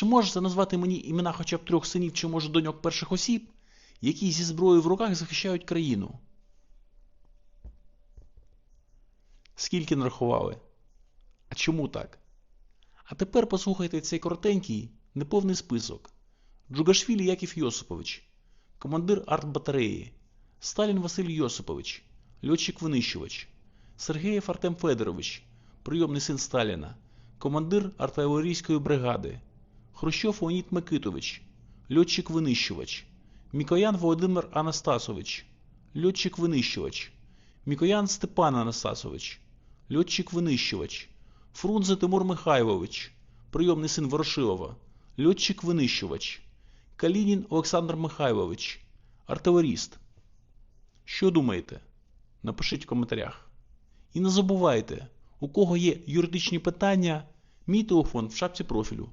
чи можете назвати мені імена хоча б трьох синів чи може доньок перших осіб, які зі зброєю в руках захищають країну? Скільки нарахували? А чому так? А тепер послухайте цей коротенький, неповний список. Джугашвілі Яків Йосипович, командир артбатареї, Сталін Василь Йосипович, льотчик-винищувач, Сергеєв Артем Федорович, прийомний син Сталіна, командир артилерійської бригади, Хрущов Леонід Микитович, льотчик-винищувач, Мікоян Володимир Анастасович, льотчик-винищувач, Мікоян Степан Анастасович, льотчик-винищувач, Фрунзе Тимур Михайлович, прийомний син Ворошилова, льотчик-винищувач, Калінін Олександр Михайлович, артилеріст. Що думаєте? Напишіть в коментарях. І не забувайте, у кого є юридичні питання, мій телефон в шапці профілю.